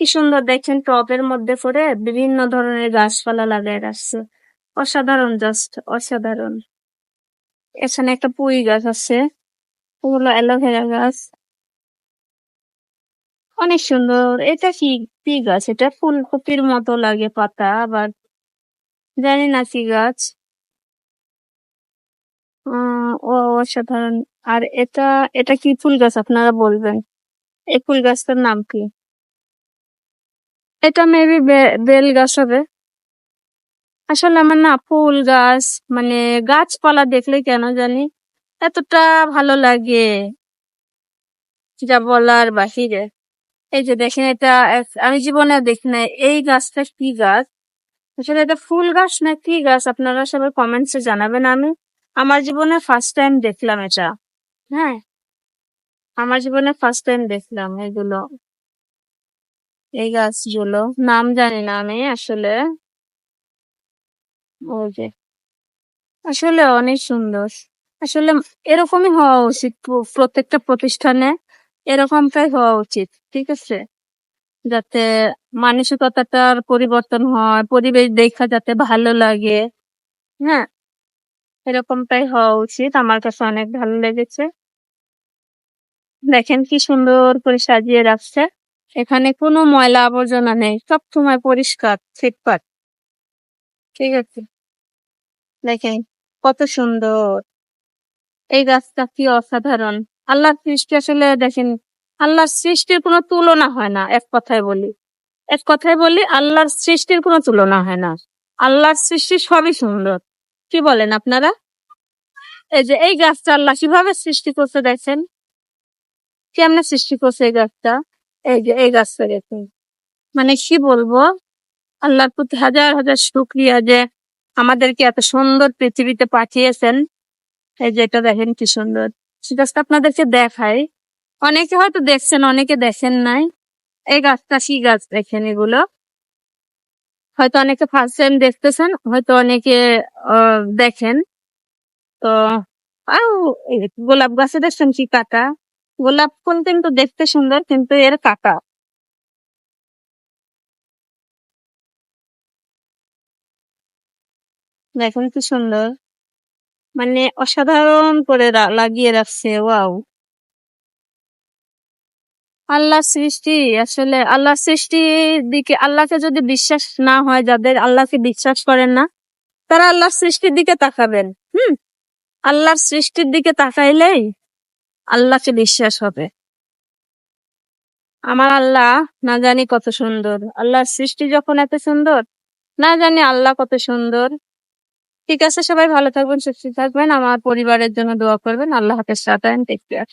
কি সুন্দর দেখছেন, টবের মধ্যে করে বিভিন্ন ধরনের গাছপালা লাগাই রাখছে। অসাধারণ জাস্ট অসাধারণ। এখানে একটা পুঁই গাছ আছে ওগুলো অ্যালোভেরা গাছ। অনেক সুন্দর। এটা কি কি গাছ? এটা ফুলকপির মতো লাগে পাতা, আবার জানি না কি গাছ। ও অসাধারণ। আর এটা এটা কি ফুল গাছ? আপনারা বলবেন। এই ফুল গাছটার নাম কি? এটা মেবি বেল গাছ হবে। আসলে আমার না ফুল গাছ মানে গাছপালা দেখলে কেন জানি এতটা ভালো লাগে যা বলার বাহিরে। এই যে দেখেন এটা, আমি জীবনে দেখি না এই গাছটা কি গাছ? আসলে এটা ফুল গাছ না কি গাছ? আপনারা সবাই কমেন্টসে জানাবেন। আমি আমার জীবনে ফার্স্ট টাইম দেখলাম এটা। হ্যাঁ আমার জীবনে ফার্স্ট টাইম দেখলাম এগুলো। এই গাছগুলো, নাম জানি না আমি আসলে। ওই যে, আসলে অনেক সুন্দর। আসলে এরকমই হওয়া উচিত প্রত্যেকটা প্রতিষ্ঠানে এরকমটাই হওয়া উচিত, ঠিক আছে? যাতে মানসিকতাটার পরিবর্তন হয়, পরিবেশ দেখা যাতে ভালো লাগে হ্যাঁ? এরকমটাই হওয়া উচিত, আমার কাছে অনেক ভালো লেগেছে। দেখেন কি সুন্দর করে সাজিয়ে রাখছে। এখানে কোনো ময়লা আবর্জনা নেই, সব সময় পরিষ্কার ফিটপাট ঠিক আছে। দেখেন, কত সুন্দর। এই গাছটা কি অসাধারণ। আল্লাহর সৃষ্টি আসলে দেখেন, আল্লাহর সৃষ্টির কোনো তুলনা হয় না, এক কথায় বলি। এক কথায় বলি, আল্লাহর সৃষ্টির কোনো তুলনা হয় না। আল্লাহর সৃষ্টি সবই সুন্দর। কি বলেন আপনারা? এই যে এই গাছটা আল্লাহ কীভাবে সৃষ্টি করতে দেখেন? কেমনে সৃষ্টি করছে এই গাছটা? এই যে, এই গাছটা দেখুন। মানে কি বলব? আল্লাহর প্রতি হাজার হাজার শুক্রিয়া যে আমাদেরকে এত সুন্দর পৃথিবীতে পাঠিয়েছেন। এই যে, এটা দেখেন কি সুন্দর। গাছটা আপনাদেরকে দেখাই। অনেকে হয়তো দেখছেন, অনেকে দেখেন নাই। এই গাছটা কি গাছ দেখেন এগুলো? হয়তো অনেকে ফার্স্ট টাইম দেখতেছেন, হয়তো অনেকে দেখেন। তো গোলাপ গাছে দেখছেন কি কাটা? গোলাপ ফুল কিন্তু দেখতে সুন্দর, কিন্তু এর কাটা। দেখুন কি সুন্দর। মানে অসাধারণ করে লাগিয়ে রাখছে, ওয়াও। আল্লাহ সৃষ্টি, আসলে আল্লাহ সৃষ্টির দিকে, আল্লাহকে যদি বিশ্বাস না হয়, যাদের আল্লাহকে বিশ্বাস করেন না, তারা আল্লাহর সৃষ্টির দিকে তাকাবেন। হুম? আল্লাহর সৃষ্টির দিকে তাকাইলেই আল্লাহকে বিশ্বাস হবে। আমার আল্লাহ না জানি কত সুন্দর। আল্লাহর সৃষ্টি যখন এত সুন্দর, না জানি আল্লাহ কত সুন্দর। ঠিক আছে, সবাই ভালো থাকবেন, সুস্থ থাকবেন। আমার পরিবারের জন্য দোয়া করবেন। আল্লাহ হাফেজ টাটা টেক কেয়ার